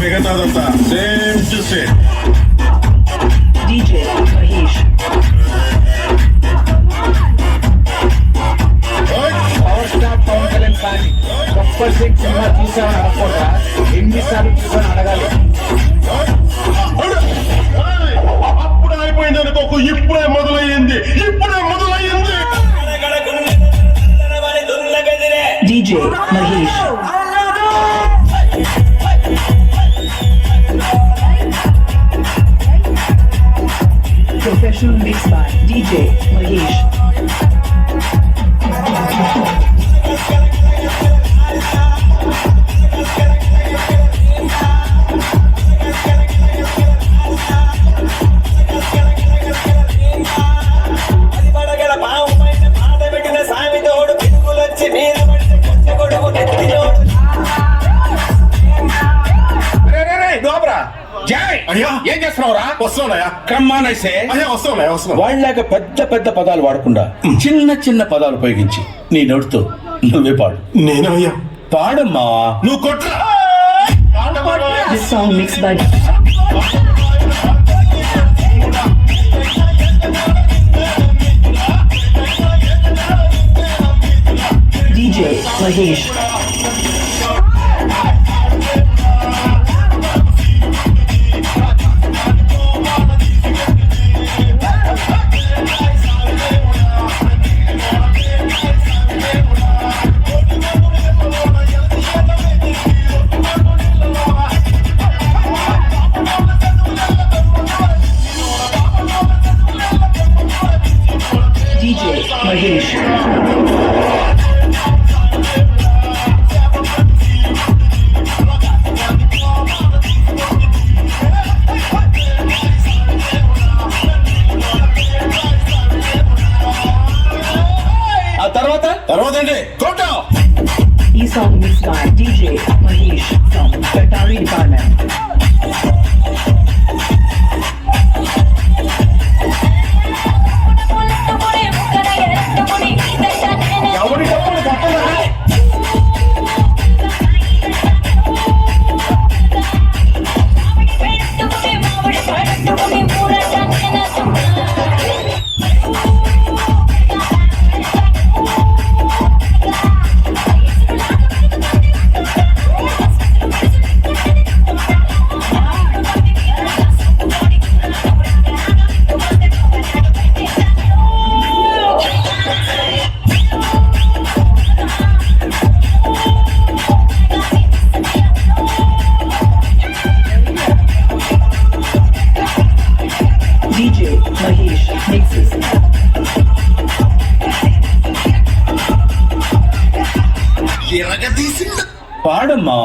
మిగతాదంతా same to same. DJ Mahesh. Power star Pawan Kalyan కానీ Singh cinema చూసామని అనకుండా ఎన్నిసార్లు చూసామని అడగాలి. By DJ Mahesh. అయ్యా. ఏం చేస్తున్నావురా? వస్తున్నాయా క్రమానైసే అయ్యా వస్తున్నాయా వస్తున్నా వాళ్ళలాగా పెద్ద పెద్ద పదాలు వాడకుండా చిన్న చిన్న పదాలు ఉపయోగించి నీ నోటితో నువ్వే పాడు. నేను అయ్యా పాడమ్మా. నువ్వు కొట్రా This song mixed by DJ Mahesh. తర్వాత తర్వాత ఏంటి కొట్టా E song mixed by DJ Mahesh from Katari Department. பாடம்மா